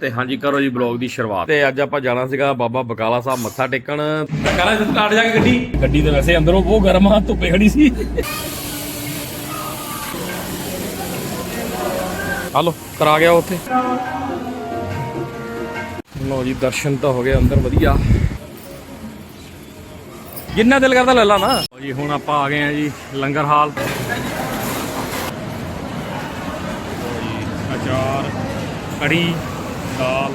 ਤੇ ਹਾਂਜੀ ਕਰੋ ਜੀ ਬਲੌਗ ਦੀ ਸ਼ੁਰੂਆਤ। ਤੇ ਅੱਜ ਆਪਾਂ ਜਾਣਾ ਸੀਗਾ ਬਾਬਾ ਬਕਾਲਾ ਸਾਹਿਬ ਮੱਥਾ ਟੇਕਣ। ਕਰਾਂ ਸਟਾਰਟ ਜਾ ਕੇ ਗੱਡੀ। ਗੱਡੀ ਤੇ ਵੈਸੇ ਅੰਦਰੋਂ ਬਹੁਤ ਗਰਮ ਆ ਧੁੱਪੇ ਖੜੀ ਸੀ। ਹਲੋ ਕਰਾ ਗਿਆ ਉੱਥੇ। ਲਓ ਜੀ ਦਰਸ਼ਨ ਤਾਂ ਹੋ ਗਏ ਅੰਦਰ ਵਧੀਆ। ਜਿੰਨਾ ਦਿਲ ਕਰਦਾ ਲੈ ਲਾ ਨਾ। ਜੀ ਹੁਣ ਆਪਾਂ ਆ ਗਏ ਆ ਜੀ ਲੰਗਰ ਹਾਲ। ਅਚਾਰ ਕੜੀ। ਦਾਲ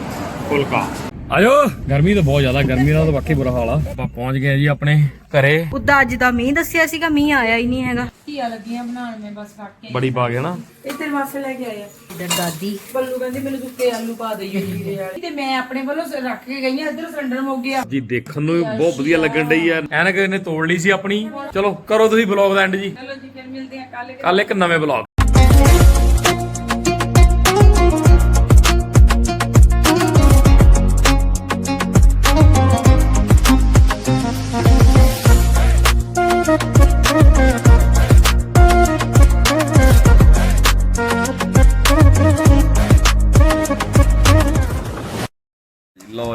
ਫੁਲਕਾ। ਆਜੋ ਗਰਮੀ ਤਾਂ ਬਹੁਤ ਜ਼ਿਆਦਾ ਗਰਮੀ ਦਾ ਤਾਂ ਵਾਕਈ ਬੁਰਾ ਹਾਲ ਆ। ਆਪਾਂ ਪਹੁੰਚ ਗਏ ਜੀ ਆਪਣੇ ਘਰੇ। ਉਦਾਂ ਅੱਜ ਦਾ ਮੀਂਹ ਦੱਸਿਆ ਸੀਗਾ ਮੀਂਹ ਆਇਆ ਹੀ ਨਹੀਂ ਹੈਗਾ। ਧੀਆ ਲੱਗੀਆਂ ਬਣਾਉਣ ਮੈਂ ਬਸ ਕੱਟ ਕੇ ਬੜੀ ਪਾ ਗਿਆ ਨਾ। ਇਹ ਤੇਰੇ ਵਾਸਤੇ ਲੈ ਕੇ ਆਇਆ ਇਧਰ ਦਾਦੀ। ਬੱਲੂ ਕਹਿੰਦੀ ਮੈਨੂੰ ਸੁੱਕੇ ਆਲੂ ਪਾ ਦਈਏ ਜੀਰੇ ਵਾਲੇ ਤੇ ਮੈਂ ਆਪਣੇ ਵੱਲੋਂ ਰੱਖ ਕੇ ਗਈ ਆ ਇੱਧਰ ਸਿਲੰਡਰ ਮੁੱਕ ਗਿਆ। ਜੀ ਦੇਖਣ ਨੂੰ ਬਹੁਤ ਵਧੀਆ ਲੱਗਣ ਡਈ ਆ। ਐਨਕ ਇਹਨੇ ਤੋੜ ਲਈ ਸੀ ਆਪਣੀ। ਚਲੋ ਕਰੋ ਤੁਸੀਂ ਬਲੌਗ ਦਾ ਐਂਡ ਜੀ। ਚਲੋ ਜੀ ਫਿਰ ਮਿਲਦੇ ਆ ਕੱਲ ਕੱਲ ਇੱਕ ਨਵੇਂ ਬਲੌਗ ਲਓ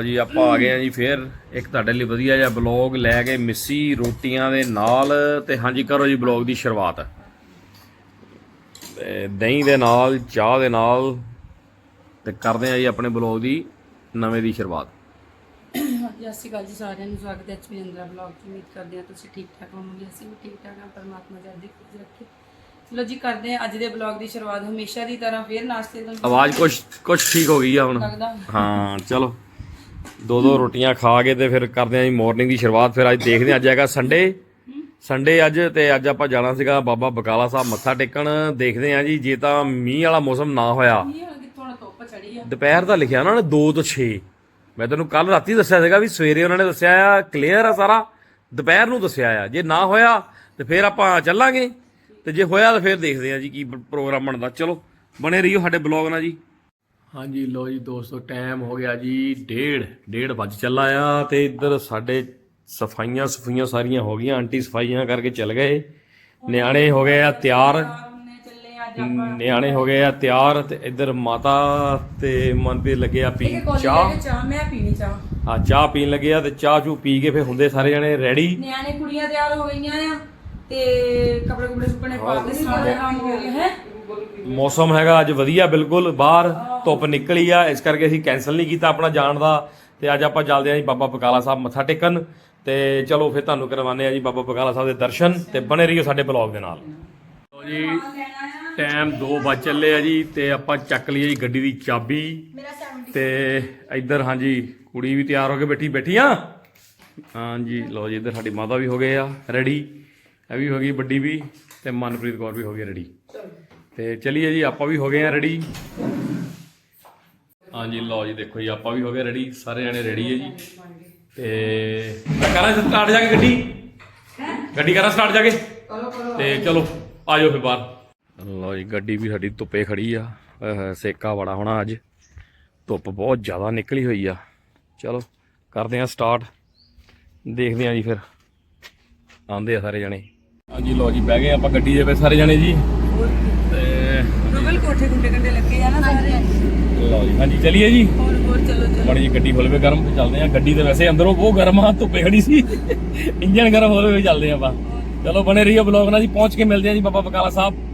ਜੀ, ਆਪਾਂ ਆ ਗਏ ਆ ਜੀ ਫੇਰ ਇੱਕ ਤੁਹਾਡੇ ਲਈ ਵਧੀਆ ਜਿਹਾ ਬਲੌਗ ਲੈ ਕੇ ਮਿੱਸੀ ਰੋਟੀਆਂ ਦੇ ਨਾਲ ਤੇ ਹਾਂਜੀ ਕਰੋ ਜੀ ਬਲੌਗ ਦੀ ਸ਼ੁਰੂਆਤ। ਦਹੀਂ ਦੇ ਨਾਲ, ਚਾਹ ਦੇ ਨਾਲ ਤੇ ਕਰਦੇ ਆ ਜੀ ਆਪਣੇ ਬਲੌਗ ਦੀ ਨਵੇਂ ਦੀ ਸ਼ੁਰੂਆਤ। ਸਤਿ ਸ਼੍ਰੀ ਅਕਾਲ ਜੀ ਸਾਰਿਆਂ ਨੂੰ। ਸਵਾਗਤ ਹੈ ਐਚਪੀ ਅੰਦਰਾ ਬਲੌਗ ਚ। ਉਮੀਦ ਕਰਦੇ ਹਾਂ ਤੁਸੀਂ ਠੀਕ ਠਾਕ ਹੋਵੋਗੇ। ਅਸੀਂ ਵੀ ਠੀਕ ਠਾਕ ਹਾਂ ਪਰਮਾਤਮਾ ਜਲਦੀ ਖੁਸ਼ ਰੱਖੇ। ਚਲੋ ਜੀ ਕਰਦੇ ਹਾਂ ਅੱਜ ਦੇ ਬਲੌਗ ਦੀ ਸ਼ੁਰੂਆਤ। ਹਮੇਸ਼ਾ ਦੀ ਤਰ੍ਹਾਂ ਫੇਰ ਨਾਸ਼ਤੇ ਤੋਂ ਆਵਾਜ਼ ਕੁਛ ਕੁਛ ਠੀਕ ਹੋ ਗਈ ਆ ਹੁਣ। ਲੱਗਦਾ। ਹਾਂ ਚਲੋ। ਦੋ ਦੋ ਰੋਟੀਆਂ ਖਾ ਕੇ ਤੇ ਫਿਰ ਕਰਦੇ ਆ ਜੀ ਮਾਰਨਿੰਗ ਦੀ ਸ਼ੁਰੂਆਤ। ਫਿਰ ਅੱਜ ਦੇਖਦੇ ਆ ਅੱਜ ਹੈਗਾ ਸੰਡੇ ਸੰਡੇ ਅੱਜ ਤੇ ਅੱਜ ਆਪਾਂ ਜਾਣਾ ਸੀਗਾ ਬਾਬਾ ਬਕਾਲਾ ਸਾਹਿਬ ਮੱਥਾ ਟੇਕਣ। ਦੇਖਦੇ ਆ ਜੀ ਜੇ ਤਾਂ ਮੀਂਹ ਵਾਲਾ ਮੌਸਮ ਨਾ ਹੋਇਆ। ਇਹ ਹੁਣ ਕਿੱਥੋਂ ਨਾ ਧੁੱਪ ਚੜੀ ਆ। ਦੁਪਹਿਰ ਦਾ ਲਿਖਿਆ ਉਹਨਾਂ ਨੇ 2 ਤੋਂ 6 ਮੈਂ ਤੈਨੂੰ ਕੱਲ ਰਾਤੀ ਦੱਸਿਆ ਸੀਗਾ ਵੀ ਸਵੇਰੇ ਉਹਨਾਂ ਨੇ ਦੱਸਿਆ ਆ ਕਲੀਅਰ ਆ ਸਾਰਾ। ਦੁਪਹਿਰ ਨੂੰ ਦੱਸਿਆ ਆ। ਜੇ ਨਾ ਹੋਇਆ, ਤੇ ਫਿਰ ਆਪਾਂ ਚੱਲਾਂਗੇ। ਤੇ ਜੇ ਹੋਇਆ, ਤਾਂ ਫਿਰ ਦੇਖਦੇ ਆ ਜੀ ਕੀ ਪ੍ਰੋਗਰਾਮ ਬਣਦਾ। ਚਲੋ, ਬਣੇ ਰਹੀਓ ਸਾਡੇ ਬਲੌਗ ਨਾਲ ਜੀ। ਹਾਂਜੀ ਲੋ ਜੀ ਦੋਸਤੋ ਟਾਈਮ ਹੋ ਗਿਆ ਜੀ ਡੇਢ। ਡੇਢ ਵੱਜ ਚੱਲਾ ਆ ਤੇ ਇੱਧਰ ਸਾਡੇ ਸਫਾਈਆਂ ਸਫਾਈਆਂ ਸਾਰੀਆਂ ਹੋ ਗਈਆਂ। ਆਂਟੀ ਸਫਾਈਆਂ ਕਰਕੇ ਚੱਲ ਗਏ। ਨਿਆਣੇ ਹੋ ਗਏ ਆ ਤਿਆਰ। ਨਿਆਣੇ ਹੋ ਗਏ ਆ ਤਿਆਰ ਤੇ ਇੱਧਰ ਮਾਤਾ ਤੇ ਮਨਪ੍ਰੀਤ ਲੱਗੇ ਆ ਪੀਣ ਕੋਲੀ ਚਾਹ। ਲੈ ਮੈਂ ਪੀਣੀ ਚਾਹ। ਆ ਚਾਹ ਪੀਣ ਲੱਗੇ ਆ ਤੇ ਚਾਹ ਚੂ ਪੀ ਕੇ ਫਿਰ ਹੁੰਦੇ ਸਾਰੇ ਜਣੇ ਰੈਡੀ ਨਿਆਣੇ ਕੁੜੀਆਂ ਤਿਆਰ ਹੋ ਗਈਆਂ ਆ ਤੇ ਕੱਪੜੇ ਕੁਪੜੇ ਸੁੱਕਣੇ ਪਾ ਕੇ ਸਾਰੇ ਕੰਮ ਹੋ ਗਏ ਹੈ? ਮੌਸਮ ਹੈਗਾ ਅੱਜ ਵਧੀਆ ਬਿਲਕੁਲ ਬਾਹਰ ਧੁੱਪ ਨਿਕਲੀ ਆ ਇਸ ਕਰਕੇ ਅਸੀਂ ਕੈਨਸਲ ਨਹੀਂ ਕੀਤਾ ਆਪਣਾ ਜਾਣ ਦਾ। ਤੇ ਅੱਜ ਆਪਾਂ ਚੱਲਦੇ ਆਂ ਜੀ ਬਾਬਾ ਬਕਾਲਾ ਸਾਹਿਬ ਮੱਥਾ ਟੇਕਣ। ਤੇ ਚਲੋ ਫਿਰ ਤੁਹਾਨੂੰ ਕਰਵਾਉਂਦੇ ਆ ਜੀ ਬਾਬਾ ਬਕਾਲਾ ਸਾਹਿਬ ਦੇ ਦਰਸ਼ਨ ਤੇ ਬਣੇ ਰਹੀਓ ਸਾਡੇ ਬਲੌਗ ਦੇ ਨਾਲ। ਲਓ ਜੀ। ਟਾਈਮ 2 ਵਜ ਚੱਲੇ ਆ ਜੀ ਤੇ ਆਪਾਂ ਚੱਕ ਲਈਏ ਜੀ ਗੱਡੀ ਦੀ ਚਾਬੀ। ਤੇ ਇੱਧਰ ਹਾਂਜੀ ਕੁੜੀ ਵੀ ਤਿਆਰ ਹੋ ਕੇ ਬੈਠੀ ਬੈਠੀ ਆ? ਹਾਂਜੀ ਲਓ ਜੀ ਇੱਧਰ ਸਾਡੀ ਮਾਤਾ ਵੀ ਹੋ ਗਏ ਆ ਰੈਡੀ ਇਹ ਵੀ ਹੋ ਗਈ ਵੱਡੀ ਵੀ ਤੇ ਮਨਪ੍ਰੀਤ ਕੌਰ ਵੀ ਹੋ ਗਈ ਰੈਡੀ ਤੇ ਚਲਿਏ ਜੀ ਆਪਾਂ ਵੀ ਹੋ ਗਏ ਆ ਰੈਡੀ ਹਾਂਜੀ ਲਓ ਜੀ ਦੇਖੋ ਜੀ ਆਪਾਂ ਵੀ ਹੋ ਗਏ ਰੈਡੀ ਸਾਰੇ ਜਣੇ ਰੈਡੀ ਹੈ ਜੀ। ਤੇ ਕਰਾਂ ਸਟਾਰਟ ਜਾ ਕੇ ਗੱਡੀ? ਗੱਡੀ ਕਰਾਂ ਸਟਾਰਟ ਜਾ ਕੇ? ਤੇ ਚਲੋ ਆ ਜਾਓ ਫਿਰ ਬਾਹਰ। ਲਓ ਜੀ ਗੱਡੀ ਵੀ ਸਾਡੀ ਧੁੱਪੇ ਖੜੀ ਆ। ਸੇਕਾ ਬੜਾ ਹੋਣਾ ਅੱਜ। ਧੁੱਪ ਬਹੁਤ ਜ਼ਿਆਦਾ ਨਿਕਲੀ ਹੋਈ ਆ। ਚਲੋ ਕਰਦੇ ਆ ਸਟਾਰਟ ਦੇਖਦੇ ਆ ਜੀ ਫਿਰ। ਆਉਂਦੇ ਆ ਸਾਰੇ ਜਣੇ। ਹਾਂਜੀ ਲਓ ਜੀ ਬਹਿ ਗਏ ਆਪਾਂ ਗੱਡੀ ਦੇ ਵਿੱਚ ਸਾਰੇ ਜਣੇ ਜੀ। ਤੇ ਰੁਬਲ ਕੋਠੇ ਗੁੰਡੇ ਕੰਡੇ ਲੱਗੇ ਆ ਨਾ ਸਾਰੇ। ਲਓ ਜੀ ਹਾਂਜੀ ਚਲਿਏ ਜੀ। ਹੋਰ ਹੋਰ ਚਲੋ ਚਲੋ। ਜੀ ਗੱਡੀ ਖੁੱਲਵੇ ਗਰਮ। ਤੇ ਚੱਲਦੇ ਆ। ਗੱਡੀ ਤੇ ਵੈਸੇ ਅੰਦਰੋਂ ਬਹੁਤ ਗਰਮ ਆ ਧੁੱਪੇ ਖੜੀ ਸੀ। ਇੰਜਨ ਗਰਮ ਹੋਵੇ ਵੀ ਚੱਲਦੇ ਆ ਆਪਾਂ। ਚਲੋ ਬਣੇ ਰਹੀਓ ਬਲੌਗ ਨਾਲ ਜੀ। ਪਹੁੰਚ ਕੇ ਮਿਲਦੇ ਆ ਜੀ ਬਾਬਾ ਬਕਾਲਾ ਸਾਹਿਬ।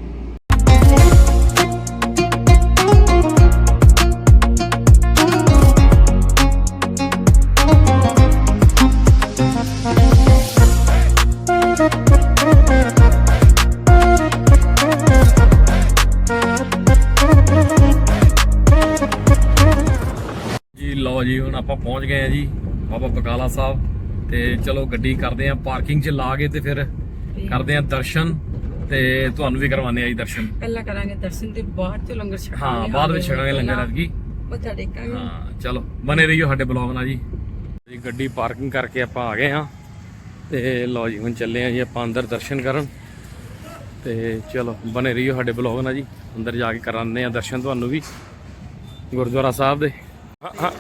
ਆਪਾਂ ਪਹੁੰਚ ਗਏ ਆ ਜੀ ਬਾਬਾ ਬਕਾਲਾ ਸਾਹਿਬ। ਤੇ ਚਲੋ ਗੱਡੀ ਕਰਦੇ ਆ ਪਾਰਕਿੰਗ 'ਚ ਲਾ ਕੇ ਤੇ ਫਿਰ ਕਰਦੇ ਆ ਦਰਸ਼ਨ ਤੇ ਤੁਹਾਨੂੰ ਵੀ ਕਰਵਾਉਂਦੇ ਆ ਜੀ ਦਰਸ਼ਨ। ਪਹਿਲਾਂ ਕਰਾਂਗੇ ਦਰਸ਼ਨ ਤੇ ਬਾਅਦ ਚ ਲੰਗਰ ਛਕਾਂਗੇ। ਹਾਂ ਬਾਅਦ ਵਿੱਚ ਛਕਾਂਗੇ ਲੰਗਰ ਅਦਗੀ ਮੱਥਾ ਟੇਕਾਂਗੇ ਹਾਂ ਚਲੋ ਬਨੇ ਰਹੀਓ ਸਾਡੇ ਬਲੌਗ ਨਾਲ ਜੀ। ਜੀ ਗੱਡੀ ਪਾਰਕਿੰਗ ਕਰਕੇ ਆਪਾਂ ਆ ਗਏ ਆ। ਤੇ ਲਓ ਜੀ ਹੁਣ ਚੱਲੇ ਆ ਜੀ ਆਪਾਂ ਅੰਦਰ ਦਰਸ਼ਨ ਕਰਨ। ਤੇ ਚਲੋ ਬਨੇ ਰਹੀਓ ਸਾਡੇ ਬਲੌਗ ਨਾਲ ਜੀ। ਅੰਦਰ ਜਾ ਕੇ ਕਰਾਉਂਦੇ ਆ ਦਰਸ਼ਨ ਤੁਹਾਨੂੰ ਵੀ। ਗੁਰਦੁਆਰਾ ਸਾਹਿਬ ਦੇ। ਹਾਂ ਹਾਂ।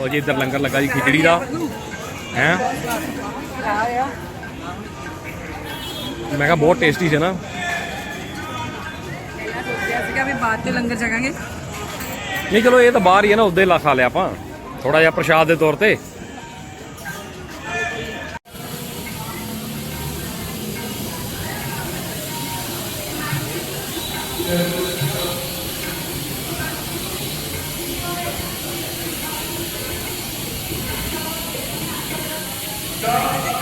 ਲਓ ਜੀ ਇੱਧਰ ਲੰਗਰ ਲੱਗਾ ਜੀ ਖਿਚੜੀ ਦਾ। ਹੈ? ਮੈਂ ਕਿਹਾ ਬਹੁਤ ਟੇਸਟੀ ਸੀ ਨਾ। ਸੀਗਾ ਵੀ ਬਾਅਦ ਤੇ ਲੰਗਰ ਛਕਾਂਗੇ। ਨਹੀਂ ਚਲੋ ਇਹ ਤਾਂ ਬਾਹਰ ਹੀ ਹੈ ਨਾ ਉੱਦੇ ਲਾ ਖਾ ਲਿਆ ਆਪਾਂ। ਥੋੜਾ ਜਿਹਾ ਪ੍ਰਸ਼ਾਦ ਦੇ ਤੌਰ ਤੇ। Stop.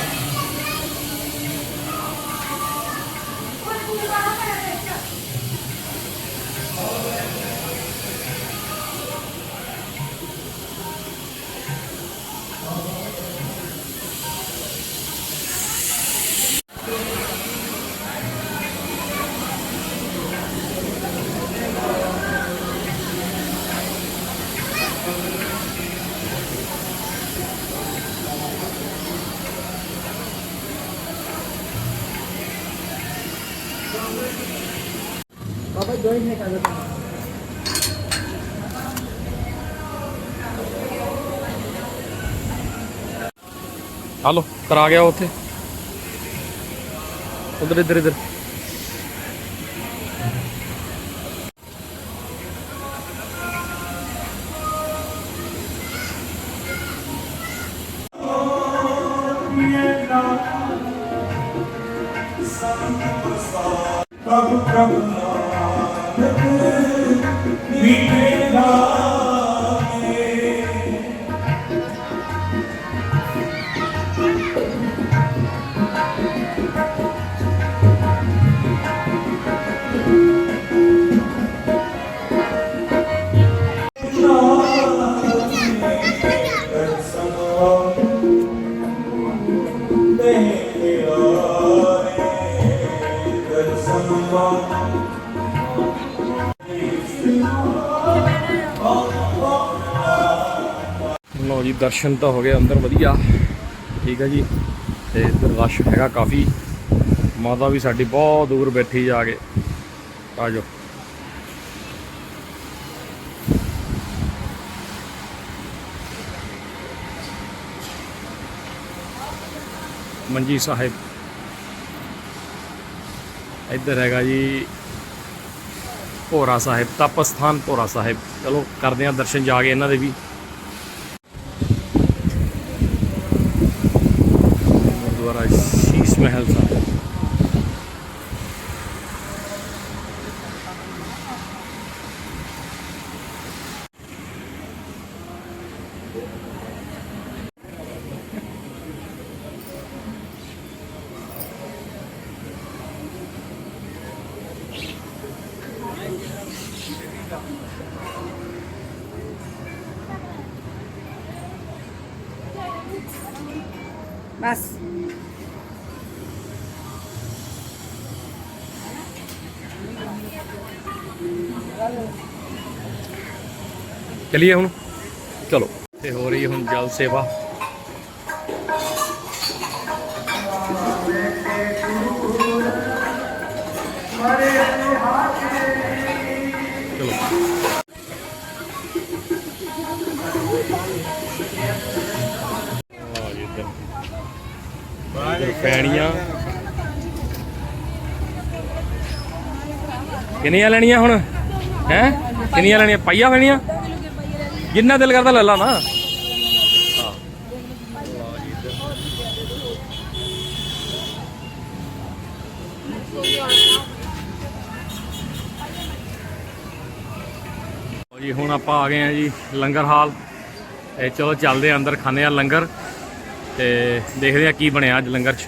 ਹਲੋ ਕਰਾ ਗਿਆ ਉੱਥੇ ਉਧਰ ਇੱਧਰ ਇੱਧਰ ਪ੍ਰਭੂ ਪ੍ਰਭੂ ਨਾਨਕ ਮੀਠੇ ਨਾਮੇ ਦਰਸ਼ਨ ਤਾਂ ਹੋ ਗਏ, ਅੰਦਰ ਵਧੀਆ। ਠੀਕ ਹੈ ਜੀ। ਤੇ ਇੱਧਰ ਰਸ਼ ਹੈਗਾ ਕਾਫੀ। ਮਾਤਾ ਵੀ ਸਾਡੀ ਬਹੁਤ ਦੂਰ ਬੈਠੀ ਜਾ ਕੇ। ਆ ਜਾਓ। ਮੰਜੀ ਸਾਹਿਬ। ਇੱਧਰ ਹੈਗਾ ਜੀ, ਭੋਰਾ ਸਾਹਿਬ, ਤਪਸਥਾਨ ਭੋਰਾ ਸਾਹਿਬ। ਚਲੋ, ਕਰਦੇ ਆ ਦਰਸ਼ਨ ਜਾ ਕੇ ਇਹਨਾਂ ਦੇ ਵੀ ਗੁਰਦੁਆਰਾ ਸ਼ੀਸ਼ ਮਹਿਲ ਸਾਹਿਬ ਬਸ। ਚਲਿਏ ਹੁਣ? ਚਲੋ। ਤੇ ਹੋ ਰਹੀ ਹੁਣ ਜਲ ਸੇਵਾ। ਚਲੋ। ਪੈਣੀਆਂ। ਕਿੰਨੀਆਂ ਲੈਣੀਆਂ ਹੁਣ? ਹੈ? ਕਿੰਨੀਆਂ ਲੈਣੀਆਂ? ਪਾਈਆ ਲੈਣੀਆਂ ਜਿੰਨਾ ਦਿਲ ਕਰਦਾ ਲੈ ਲਾ ਨਾ। ਜੀ, ਹੁਣ ਆਪਾਂ ਆ ਗਏ ਆ ਜੀ, ਲੰਗਰ ਹਾਲ। ਤੇ ਚਲੋ ਚੱਲਦੇ ਆ ਅੰਦਰ, ਖਾਂਦੇ ਆ ਲੰਗਰ। ਤੇ ਦੇਖਦੇ ਆ ਕੀ ਬਣਿਆ ਅੱਜ ਲੰਗਰ 'ਚ।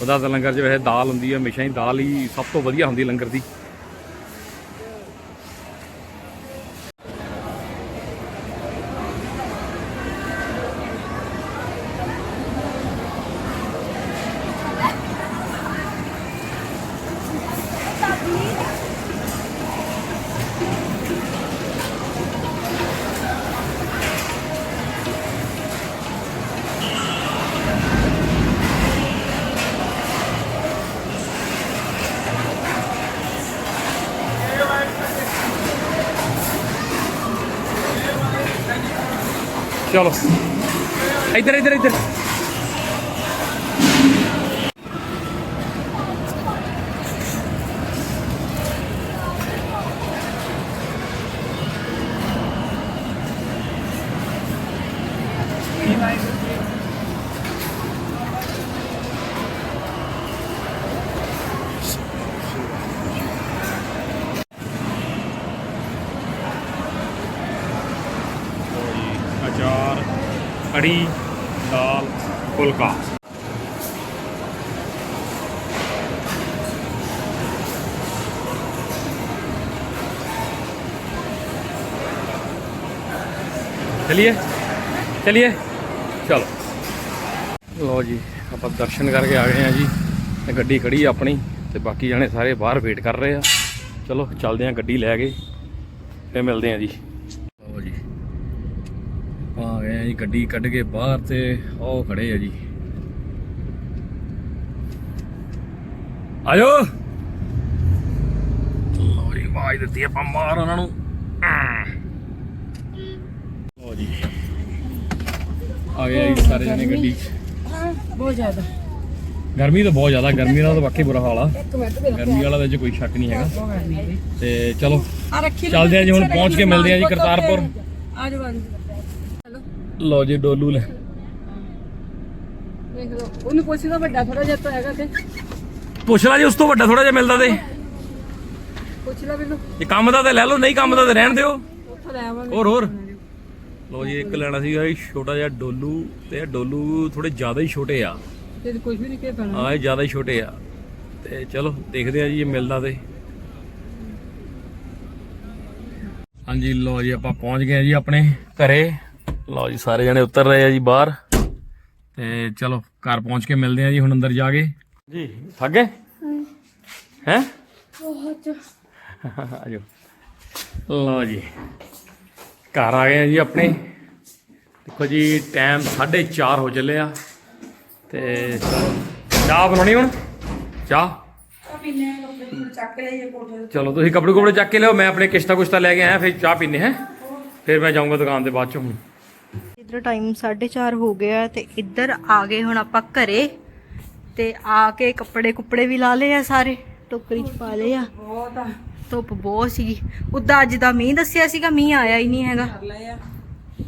ਉਹਦਾ ਤਾਂ ਲੰਗਰ 'ਚ ਵੈਸੇ ਦਾਲ ਹੁੰਦੀ ਹੈ ਹਮੇਸ਼ਾ ਹੀ ਦਾਲ ਹੀ ਸਭ ਤੋਂ ਵਧੀਆ ਹੁੰਦੀ ਲੰਗਰ ਦੀ। ਚਲੋ ਇੱਧਰ ਇੱਧਰ ਇੱਧਰ ਕੜੀ, ਦਾਲ, ਫੁਲਕਾ। ਚਲਿਏ? ਚਲਿਏ? ਚਲੋ। ਲੋ ਜੀ, ਆਪਾਂ ਦਰਸ਼ਨ ਕਰਕੇ ਆ ਗਏ ਆ ਜੀ। ਤੇ ਗੱਡੀ ਖੜੀ ਆ ਆਪਣੀ ਤੇ ਬਾਕੀ ਜਾਣੇ ਸਾਰੇ ਬਾਹਰ ਵੇਟ ਕਰ ਰਹੇ ਆ। ਚਲੋ, ਚੱਲਦੇ ਆ ਗੱਡੀ ਲੈ ਕੇ ਫੇਰ ਮਿਲਦੇ ਆ ਜੀ। ਗਏ ਆ ਜੀ ਗੱਡੀ ਕੱਢ ਕੇ ਬਾਹਰ ਤੇ ਉਹ ਖੜੇ ਆ ਜੀ। ਆਜੋ ਲੋ ਜੀ ਆਵਾਜ਼ ਦਿੱਤੀ ਆਪਾਂ ਮਾਰ ਉਹਨਾਂ ਨੂੰ। ਲੋ ਜੀ। ਆ ਗਏ ਸਾਰੇ ਜਣੇ ਗੱਡੀ 'ਚ। ਬਹੁਤ ਜ਼ਿਆਦਾ। ਗਰਮੀ ਤਾਂ ਬਹੁਤ ਜ਼ਿਆਦਾ ਗਰਮੀ ਦਾ ਤਾਂ ਵਾਕਈ ਬੁਰਾ ਹਾਲ ਆ। ਗਰਮੀ ਵਾਲਾ ਦੇ ਚ ਕੋਈ ਸ਼ੱਕ ਨਹੀਂ ਹੈਗਾ। ਤੇ ਚਲੋ ਚੱਲਦੇ ਆ ਜੀ ਹੁਣ ਪਹੁੰਚ ਕੇ ਮਿਲਦੇ ਆ ਜੀ ਕਰਤਾਰਪੁਰ। ਆ ਜਾਓ। ਲਓ ਜੀ ਡੋਲੂ ਲੈ। ਦੇਖ ਲਓ ਉਹਨੂੰ ਪੁੱਛਦਾ ਵੱਡਾ ਥੋੜਾ ਜਿਹਾ ਤਾਂ ਹੈਗਾ ਤੇ। ਪੁੱਛ ਲਾ ਜੀ ਉਸ ਤੋਂ ਵੱਡਾ ਥੋੜਾ ਜਿਹਾ ਮਿਲਦਾ ਤੇ। ਪੁੱਛ ਲੈ ਮੈਨੂੰ। ਜੇ ਕੰਮ ਦਾ ਤੇ ਲੈ ਲਓ ਨਹੀਂ ਕੰਮ ਦਾ ਤੇ ਰਹਿਣ ਦਿਓ। ਉੱਥੋਂ ਲੈ ਆਵਾਂਗੇ। ਹੋਰ ਹੋਰ। ਲਓ ਜੀ ਇੱਕ ਲੈਣਾ ਸੀਗਾ ਜੀ ਛੋਟਾ ਜਿਹਾ ਡੋਲੂ ਤੇ ਇਹ ਡੋਲੂ ਥੋੜੇ ਜ਼ਿਆਦਾ ਹੀ ਛੋਟੇ ਆ। ਤੇ ਕੁਝ ਵੀ ਨਹੀਂ ਕਹਿ ਪੈਣਾ ਹਾਂ ਇਹ ਜ਼ਿਆਦਾ ਹੀ ਛੋਟੇ ਆ। ਤੇ ਚਲੋ ਦੇਖਦੇ ਆ ਜੀ ਇਹ ਮਿਲਦਾ ਤੇ। ਹਾਂਜੀ ਲਓ ਜੀ ਆਪਾਂ ਪਹੁੰਚ ਗਏ ਜੀ ਆਪਣੇ ਘਰੇ। ਲਓ ਜੀ ਸਾਰੇ ਜਣੇ ਉਤਰ ਰਹੇ ਆ ਜੀ ਬਾਹਰ। ਤੇ ਚਲੋ ਘਰ ਪਹੁੰਚ ਕੇ ਮਿਲਦੇ ਆ ਜੀ ਹੁਣ ਅੰਦਰ ਜਾ ਕੇ। ਜੀ ਥੱਕ ਗਏ? ਹੈ? ਬਹੁਤ। ਆਜੋ। ਲਓ ਜੀ ਘਰ ਆ ਗਏ ਆ ਜੀ ਆਪਣੇ। ਦੇਖੋ ਜੀ ਟਾਈਮ 4:30 ਹੋ ਚੱਲੇ ਆ। ਤੇ ਚਲੋ ਚਾਹ ਬਣਾਉਣੀ ਹੁਣ? ਚਾਹ? ਚੱਕ ਲਈਏ ਕੋਠੇ ਚਲੋ ਤੁਸੀਂ ਕੱਪੜੇ ਕੁਪੜੇ ਚੱਕ ਕੇ ਲਿਓ ਮੈਂ ਆਪਣੇ ਕਿਸ਼ਤਾ ਕੁਸ਼ਤਾ ਲੈ ਕੇ ਆਇਆ ਫਿਰ ਚਾਹ ਪੀਨੇ ਹੈ? ਫਿਰ ਮੈਂ ਜਾਊਂਗਾ ਦੁਕਾਨ ਤੇ ਬਾਅਦ ਚ ਹੁਣ। ਇਧਰ ਟਾਈਮ 4:30 ਹੋ ਗਿਆ ਤੇ ਇੱਧਰ ਆ ਗਏ ਹੁਣ ਆਪਾਂ ਘਰੇ ਤੇ ਆ ਕੇ ਕੱਪੜੇ ਕੁੱਪੜੇ ਵੀ ਲਾ ਲਏ ਆ ਸਾਰੇ ਟੋਕਰੀ ਚ ਪਾ ਲਏ ਆ। ਬਹੁਤ ਆ। ਧੁੱਪ ਬਹੁਤ ਸੀਗੀ। ਉਦਾਂ ਅੱਜ ਦਾ ਮੀਂਹ ਦੱਸਿਆ ਸੀਗਾ ਮੀਂਹ ਆਇਆ ਹੀ ਨਹੀਂ ਹੈਗਾ। ਕਰ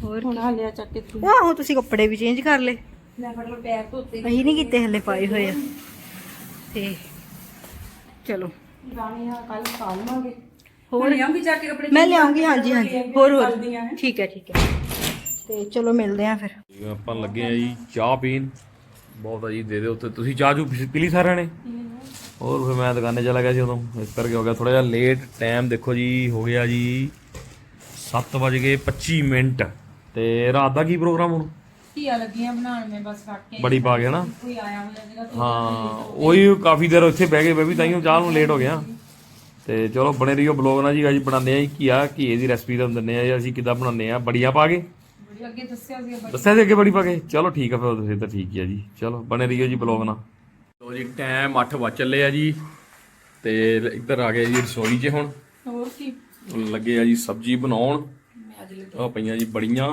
ਹੋਰ ਹੁਣ ਆ ਲਿਆ ਚੱਕ ਕੇ ਤੂੰ ਆਹੋ ਤੁਸੀਂ ਕੱਪੜੇ ਵੀ ਚੇਂਜ ਕਰ ਲਏ। ਲੈ ਫੜ ਪੈਰ ਧੋਤੇ। ਅਸੀਂ ਨਹੀਂ ਕੀਤੇ ਹਲੇ ਪਾਏ ਹੋਏ ਆ। ਤੇ ਚਲੋ। ਗਾਣੇ ਆ ਕੱਲ ਪਾ ਲਵਾਂਗੇ। ਹੋਰ? ਲਿਆਉਂਗੀ ਚੱਕ ਕੇ ਕੱਪੜੇ। ਮੈਂ ਲਿਆਉਂਗੀ ਹਾਂਜੀ ਹਾਂਜੀ। ਹੋਰ ਹੋਰ। ਠੀਕ ਹੈ ਠੀਕ ਹੈ। ਤੇ ਚਲੋ ਮਿਲਦੇ ਆ ਫਿਰ। ਆਪਾਂ ਲੱਗੇ ਆ ਜੀ ਚਾਹ ਪੀਣ। ਬਹੁਤ ਆ ਜੀ ਦੇ ਦਿਓ ਤੇ ਤੁਸੀਂ ਚਾਹ ਜੂ ਪੀ ਲਈ ਸਾਰਿਆਂ ਨੇ? ਹੋਰ ਫਿਰ ਮੈਂ ਦੁਕਾਨੇ ਚਲਾ ਗਿਆ ਸੀ ਉਦੋਂ। ਇਸ ਕਰਕੇ ਹੋ ਗਿਆ ਥੋੜਾ ਜਿਹਾ ਲੇਟ ਟਾਈਮ ਦੇਖੋ ਜੀ ਹੋ ਗਿਆ ਜੀ 7:25 ਮਿੰਟ। ਤੇ ਰਾਤ ਦਾ ਕੀ ਪ੍ਰੋਗਰਾਮ ਹੁਣ? ਧੀਆ ਲੱਗੀਆਂ ਬਣਾਉਣ ਮੈਂ ਬਸ ਰੱਖ ਕੇ। ਬੜੀ ਪਾ ਗਿਆ ਨਾ? ਕੋਈ ਆਇਆ ਹੋਇਆ ਤੇ ਹਾਂ ਉਹੀ ਕਾਫੀ ਦੇਰ ਉੱਥੇ ਬਹਿ ਗਏ। ਮੈਂ ਵੀ ਤਾਈਓ ਚਾਹ ਨੂੰ ਲੇਟ ਹੋ ਗਿਆ। ਤੇ ਚਲੋ ਬਣੇ ਰਹੀਓ ਬਲੌਗ ਨਾਲ ਜੀ। ਅੱਜ ਬਣਾਉਂਦੇ ਆ ਜੀ ਘੀਆ। ਘੀਏ ਦੀ ਰੈਸਪੀ ਤੁਹਾਨੂੰ ਦਿੰਦੇ ਆ ਜੀ। ਅਸੀਂ ਕਿੱਦਾਂ ਬਣਾਉਂਦੇ ਆ ਬੜੀਆਂ ਪਾ ਕੇ। ਅੱਗੇ ਦੱਸਿਆ ਸੀ ਦੱਸਿਆ ਸੀ ਅੱਗੇ ਬੜੀ ਪਾ ਕੇ। ਚਲੋ ਠੀਕ ਆ ਫਿਰ ਤੁਸੀਂ ਤਾਂ ਠੀਕ ਹੀ ਆ ਜੀ। ਚਲੋ ਬਣੇ ਰਹੀਓ ਜੀ ਬਲੌਗ ਨਾਲ। ਲੋ ਜੀ ਟਾਈਮ 8 ਵੱਜ ਚੱਲੇ ਆ ਜੀ। ਤੇ ਇੱਧਰ ਆ ਗਏ ਜੀ ਰਸੋਈ 'ਚ ਹੁਣ। ਹੋਰ ਕੀ? ਲੱਗੇ ਆ ਜੀ ਸਬਜ਼ੀ ਬਣਾਉਣ। ਮੈਂ ਅੱਜ ਲੱਗੀ। ਆ ਪਈਆਂ ਜੀ ਬੜੀਆਂ।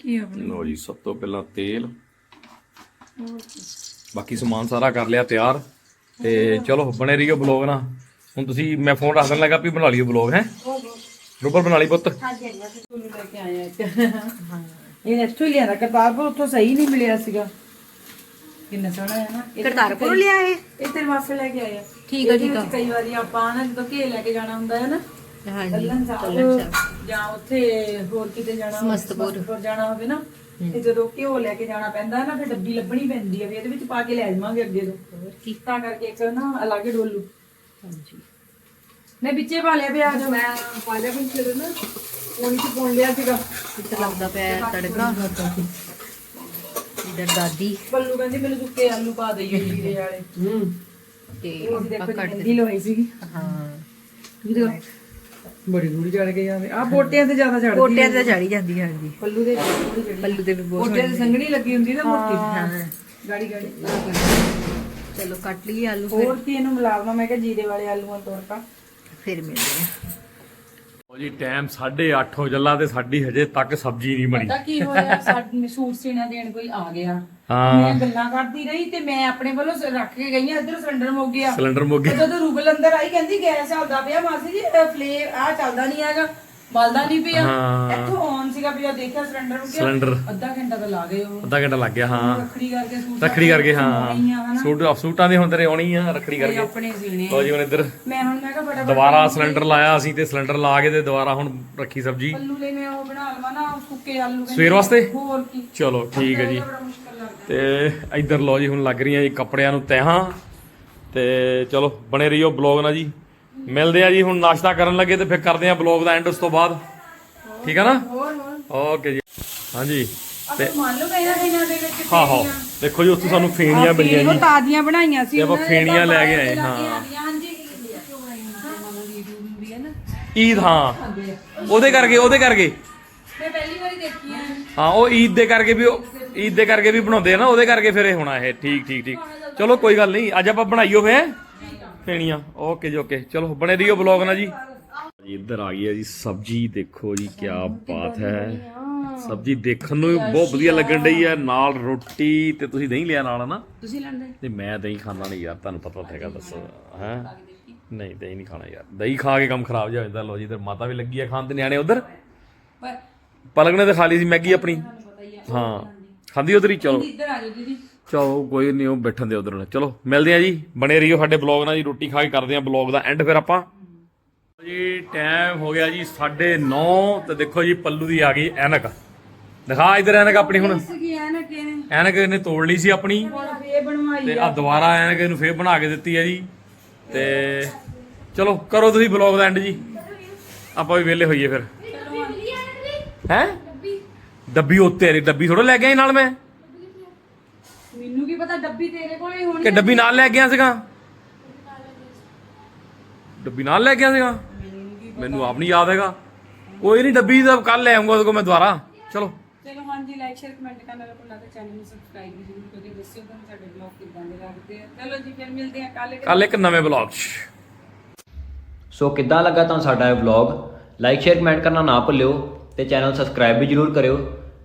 ਕੀ ਆ ਲੋ ਜੀ ਸਭ ਤੋਂ ਪਹਿਲਾਂ ਤੇਲ। ਬਾਕੀ ਸਮਾਨ ਸਾਰਾ ਕਰ ਲਿਆ ਤਿਆਰ। ਤੇ ਚਲੋ ਬਣੇ ਰਹੀਓ ਬਲੌਗ ਨਾਲ। ਹੁਣ ਤੁਸੀਂ ਮੈਂ ਫੋਨ ਰੱਖ ਦੇਣ ਲੱਗਾ ਵੀ ਬਣਾ ਲਿਓ ਬਲੌਗ ਹੈ? ਰੂਬਲ ਬਣਾ ਲਈ ਪੁੱਤ। ਤੁਹਾਨੂੰ ਲੈ ਕੇ ਆਇਆ ਇੱਕ ਇਹ ਇੱਥੋਂ। ਹੀ। ਲਿਆਂਦਾ ਕਰਤਾਰਪੁਰ ਉੱਥੋਂ ਸਹੀ ਨਹੀਂ ਮਿਲਿਆ ਸੀਗਾ। ਕਿੰਨਾ ਸੋਹਣਾ ਹੈ ਨਾ। ਇਹ ਕਰਤਾਰਪੁਰ ਲਿਆ ਇਹ ਇਹ ਤੇਰੇ ਵਾਸਤੇ ਲੈ ਕੇ ਆਇਆ ਠੀਕ ਆ, ਇਹਦੇ ਠੀਕ ਆ। ਵਿੱਚ ਕਈ ਵਾਰੀ ਆਪਾਂ ਨਾ ਜਦੋਂ ਘੇ ਲੈ ਕੇ ਜਾਣਾ ਹੁੰਦਾ ਹੈ ਨਾ ਹਾਂਜੀ। ਜਾਂ ਉੱਥੇ ਹੋਰ ਕਿਤੇ ਜਾਣਾ ਹੋਵੇ, ਸਮਸਤਪੁਰ। ਸਮਸਤਪੁਰ ਜਾਣਾ ਹੋਵੇ ਨਾ ਤੇ ਜਦੋਂ ਘਿਓ ਲੈ ਕੇ ਜਾਣਾ ਪੈਂਦਾ ਨਾ ਫਿਰ ਡੱਬੀ ਲੱਭਣੀ ਪੈਂਦੀ ਹੈ ਵੀ ਇਹਦੇ ਵਿੱਚ ਪਾ ਕੇ ਲੈ ਜਾਵਾਂਗੇ ਅੱਗੇ ਤੋਂ। ਕੀਤਾ ਕਰਕੇ ਇੱਕ ਨਾ ਅਲੱਗ ਡੋਲੂ। ਹਾਂਜੀ। ਨੇ ਵਿੱਚੇ ਪਾ ਲਿਆ ਪਿਆ ਜੋ ਮੈਂ ਪਾ ਲਿਆ ਵੀ ਫਿਰ ਨਾ। ਉਹਨੀ ਚ ਪਾਉਣ ਲਿਆ ਸੀਗਾ। ਇੱਥੇ ਲੱਗਦਾ ਪਿਆ ਤੜਕਾ। ਇੱਧਰ ਦਾਦੀ। ਬੱਲੂ ਕਹਿੰਦੀ ਮੈਨੂੰ ਸੁੱਕੇ ਆਲੂ ਪਾ ਦਈਓ ਜੀਰੇ ਵਾਲੇ। ਹੂੰ। ਤੇ ਉਹ ਕੱਟ ਜੀ ਲੋਈ ਸੀਗੀ। ਹਾਂ। ਬੜੀ ਦੂਰ ਚੜ ਕੇ ਜਾਂਦੇ ਆ ਪੋਟਿਆਂ ਤੇ ਜ਼ਿਆਦਾ ਚੜਦੀ ਕੋਟਿਆਂ ਤੇ ਚੜੀ ਜਾਂਦੀ ਹੈ ਹਾਂਜੀ। ਪੱਲੂ ਦੇ ਪੱਲੂ ਦੇ ਵੀ ਬਹੁਤ ਪੋਟਿਆਂ ਤੇ ਸੰਗਣੀ ਲੱਗੀ ਹੁੰਦੀ ਨਾ ਮੋਟੀ ਹਾਂ ਗਾੜੀ ਗਾੜੀ। ਚਲੋ ਕੱਟ ਲਈ ਆਲੂ ਫਿਰ। ਹੋਰ ਕੀ ਇਹਨੂੰ ਮਿਲਾਵਣਾ ਮੈਂ ਕਿਹਾ ਜੀਰੇ ਵਾਲੇ ਆਲੂਆਂ ਤੋੜਤਾ ਫਿਰ ਮਿਲਦੇ ਆ। ਜੀ ਟਾਈਮ 8:30 ਹੋ ਚੱਲਾ ਤੇ ਸਾਡੀ ਹਜੇ ਤੱਕ ਸਬਜ਼ੀ ਨਹੀਂ ਬਣੀ। ਪਤਾ ਕੀ ਹੋਇਆ ਸਾਡੇ ਸੂਟ ਸੀਣਾ ਦੇਣ ਕੋਈ ਆ ਗਿਆ। ਹਾਂ। ਮੈਂ ਗੱਲਾਂ ਕਰਦੀ ਰਹੀ ਤੇ ਮੈਂ ਆਪਣੇ ਵੱਲੋਂ ਸ- ਰੱਖ ਕੇ ਗਈ ਆ ਇੱਧਰ ਸਿਲੰਡਰ ਮੁੱਕ ਗਿਆ। ਸਿਲੰਡਰ ਮੁੱਕ ਗਿਆ। ਜਦੋਂ ਰੂਬਲ ਅੰਦਰ ਆਈ ਕਹਿੰਦੀ ਗੈਸ ਚੱਲਦਾ ਪਿਆ ਮਾਸੀ ਜੀ ਫਲੇ ਆ ਚੱਲਦਾ ਨਹੀਂ ਹੈਗਾ। ਬਲਦਾ ਨਹੀਂ ਪਿਆ। ਹਾਂ। ਇੱਥੋਂ ਔਨ ਸੀਗਾ ਵੀ ਉਹ ਦੇਖਿਆ ਸਿਲੰਡਰ ਸਿਲੰਡਰ। ਅੱਧਾ ਘੰਟਾ ਤਾਂ ਲਾ ਗਏ ਉਹ। ਅੱਧਾ ਘੰਟਾ ਲੱਗ ਗਿਆ ਹਾਂ। ਰੱਖੜੀ ਕਰਕੇ ਸੂਟ ਰੱਖੜੀ ਕਰਕੇ ਹਾਂ। ਆ ਸੂਟ ਸੂਟਾਂ ਦੇ ਹੁਣ ਤੇਰੇ ਆਉਣੀ ਆ ਰੱਖੜੀ ਕਰਕੇ। ਆਪਣੇ ਸੀਨੇ ਲੋ ਜੀ ਹੁਣ ਇੱਧਰ। ਮੈਂ ਹੁਣ ਮੈਂ ਕਿਹਾ ਫਟਾਫਟ ਦੁਬਾਰਾ ਸਿਲੰਡਰ ਲਾਇਆ ਅਸੀਂ ਤੇ ਸਿਲੰਡਰ ਲਾ ਕੇ ਤੇ ਦੁਬਾਰਾ ਹੁਣ ਰੱਖੀ ਸਬਜ਼ੀ। ਆਲੂ ਲਈ ਮੈਂ ਉਹ ਬਣਾ ਲਵਾਂ ਨਾ ਸੁੱਕੇ ਆਲੂ ਕਹਿੰਦੇ ਸਵੇਰ ਵਾਸਤੇ? ਹੋਰ ਕੀ। ਚਲੋ ਠੀਕ ਹੈ ਜੀ। ਬੜਾ ਮੁਸ਼ਕਲ ਲੱਗਦਾ। ਤੇ ਇੱਧਰ ਲੋ ਜੀ ਹੁਣ ਲੱਗ ਰਹੀਆਂ ਜੀ ਕੱਪੜਿਆਂ ਨੂੰ ਤਹਾਂ। ਤੇ ਚਲੋ ਬਣੇ ਰਹੀਓ ਬਲੌਗ ਨਾਲ ਜੀ। ਮਿਲਦੇ ਆ ਜੀ ਹੁਣ ਨਾਸ਼ਤਾ ਕਰਨ ਲੱਗੇ ਤੇ ਫਿਰ ਕਰਦੇ ਆ ਬਲੌਗ ਦਾ ਐਂਡ ਉਸ ਤੋਂ ਬਾਅਦ। ਠੀਕ ਆ ਨਾ? ਓਕੇ ਜੀ। ਹਾਂਜੀ। ਆਪਾਂ ਮੰਨ ਲਓ ਇਹਨਾਂ ਦਿਨਾਂ ਦੇ ਵਿੱਚ ਹਾਂ ਹਾਂ। ਦੇਖੋ ਜੀ ਉੱਥੇ ਸਾਨੂੰ ਫੇਣੀਆਂ ਮਿਲੀਆਂ ਉਹ ਜੀ। ਤਾਜ਼ੀਆਂ ਬਣਾਈਆਂ ਸੀ ਤੇ ਆਪਾਂ ਫੇਣੀਆਂ ਲੈ ਕੇ ਆਏ, ਹਾਂ। ਹੈ ਈਦ ਹਾਂ। ਉਹਦੇ ਕਰਕੇ ਉਹਦੇ ਕਰਕੇ। ਮੈਂ ਪਹਿਲੀ ਵਾਰੀ ਦੇਖੀ ਹੈ ਹਾਂ ਉਹ ਈਦ ਦੇ ਕਰਕੇ ਵੀ ਉਹ ਈਦ ਦੇ ਕਰਕੇ ਵੀ ਬਣਾਉਂਦੇ ਆ ਨਾ ਉਹਦੇ ਕਰਕੇ ਫਿਰ ਇਹ ਹੋਣਾ ਇਹ। ਠੀਕ ਠੀਕ ਠੀਕ। ਚਲੋ ਕੋਈ ਗੱਲ ਨਹੀਂ। ਅੱਜ ਆਪਾਂ ਬਣਾਈਓ ਫੇ ਫੇਣੀਆਂ ਓਕੇ ਜੀ ਓਕੇ ਚਲੋ ਬਣੇ ਰਹੀਓ ਬਲੌਗ ਨਾਲ ਜੀ। ਜੀ ਇੱਧਰ ਆ ਗਈ ਹੈ ਜੀ ਸਬਜੀ ਦੇਖੋ ਜੀ ਕੀ ਬਾਤ ਹੈ। ਸਬਜੀ ਦੇਖਣ ਨੂੰ ਵੀ ਬਹੁਤ ਵਧੀਆ ਲੱਗਣ ਡਈ ਹੈ। ਨਾਲ ਰੋਟੀ ਤੇ ਤੁਸੀਂ ਦਹੀਂ ਲਿਆ ਨਾਲ ਨਾ ਤੁਸੀਂ ਲੈਂਦੇ? ਤੇ ਮੈਂ ਦਹੀਂ ਖਾਣਾ ਨਹੀਂ ਯਾਰ ਤੁਹਾਨੂੰ ਪਤਾ ਤਾਂ ਹੈਗਾ ਦੱਸੋ। ਹੈ? ਨਹੀਂ ਦਹੀਂ ਨਹੀਂ ਖਾਣਾ ਯਾਰ। ਦਹੀਂ ਖਾ ਕੇ ਕੰਮ ਖਰਾਬ ਜਾ ਹੋ ਜਾਂਦਾ ਲੋ ਜੀ ਤੇ ਮਾਤਾ ਵੀ ਲੱਗੀ ਆ ਖਾਣ ਤੇ ਨਿਆਣੇ ਉਧਰ? ਪਲਕ ਨੇ ਤਾਂ ਖਾ ਲਈ ਸੀ ਮੈਗੀ ਆਪਣੀ। ਹਾਂ ਖਾਂਦੀ ਉਧਰ ਹੀ? ਚਲੋ। ਇੱਧਰ ਆ ਜਾਓ ਦੀਦੀ। ਚਲੋ ਕੋਈ ਨਹੀਂ ਉਹ ਬੈਠਣ ਦੇ ਉਧਰ। ਚਲੋ ਮਿਲਦੇ ਆ ਜੀ। ਬਣੇ ਰਹੀਓ ਸਾਡੇ ਬਲੌਗ ਨਾਲ ਜੀ ਰੋਟੀ ਖਾ ਕੇ ਕਰਦੇ ਆ ਬਲੌਗ ਦਾ ਐਂਡ ਫਿਰ ਆਪਾਂ। ਜੀ ਟਾਈਮ ਹੋ ਗਿਆ ਜੀ 9:30 ਤੇ ਦੇਖੋ ਜੀ ਪੱਲੂ ਦੀ ਆ ਗਈ ਐਨਕ। ਦਿਖਾ ਇਧਰ ਐਨਕ ਆਪਣੀ ਹੁਣ। ਐਨਕ ਇਹਨੇ? ਤੋੜ ਲਈ ਸੀ ਆਪਣੀ। ਤੇ ਆ। ਦੁਬਾਰਾ ਐਨਕ ਇਹਨੂੰ ਫੇਰ ਬਣਾ ਕੇ ਦਿੱਤੀ ਹੈ ਜੀ। ਤੇ ਚਲੋ ਕਰੋ ਤੁਸੀਂ ਬਲੌਗ ਦਾ ਐਂਡ ਜੀ। ਆਪਾਂ ਵੀ ਵਿਹਲੇ ਹੋਈਏ ਫਿਰ। ਹੈ? ਡੱਬੀ। ਉੱਤੇ ਰੇ ਡੱਬੀ ਥੋੜਾ ਲੈ ਕੇ ਆਈ ਨਾਲ ਮੈਂ। ਮੈਨੂੰ ਕੀ ਪਤਾ ਡੱਬੀ ਤੇਰੇ ਕੋਲੇ ਹੋਣੀ ਕਿ ਡੱਬੀ ਨਾਲ ਲੈ ਗਿਆ ਸੀਗਾ? ਡੱਬੀ ਨਾਲ ਲੈ ਗਿਆ ਸੀਗਾ? ਮੈਨੂੰ ਆਪ ਨਹੀਂ ਯਾਦ ਹੈਗਾ। ਕੋਈ ਨਹੀਂ ਡੱਬੀ ਤਾਂ ਕੱਲ ਲੈ ਆਉਂਗਾ ਉਹਦੇ ਕੋਲ ਮੈਂ ਦੁਬਾਰਾ। ਚਲੋ। ਚਲੋ ਹਾਂਜੀ ਲਾਈਕ ਸ਼ੇਅਰ ਕਮੈਂਟ ਕਰਨਾ ਨਾ ਭੁੱਲਣਾ ਤੇ ਚੈਨਲ ਨੂੰ ਸਬਸਕ੍ਰਾਈਬ ਵੀ ਜ਼ਰੂਰ ਕਰਿਓ। ਦੱਸਿਓ ਤੁਹਾਨੂੰ ਸਾਡੇ ਬਲੌਗ ਕਿੱਦਾਂ ਦੇ ਲੱਗਦੇ ਆ। ਚਲੋ ਜੀ ਫਿਰ ਮਿਲਦੇ ਆ ਕੱਲ ਕੱਲ ਇੱਕ ਨਵੇਂ ਬਲੌਗ 'ਚ। ਸੋ ਕਿੱਦਾਂ ਲੱਗਾ ਤੁਹਾਨੂੰ ਸਾਡਾ ਇਹ ਵਲੌਗ ਲਾਈਕ ਸ਼ੇਅਰ ਕਮੈਂਟ ਕਰਨਾ ਨਾ ਭੁੱਲਿਓ ਤੇ ਚੈਨਲ ਸਬਸਕ੍ਰਾਈਬ ਵੀ ਜਰੂਰ ਕਰਿਓ।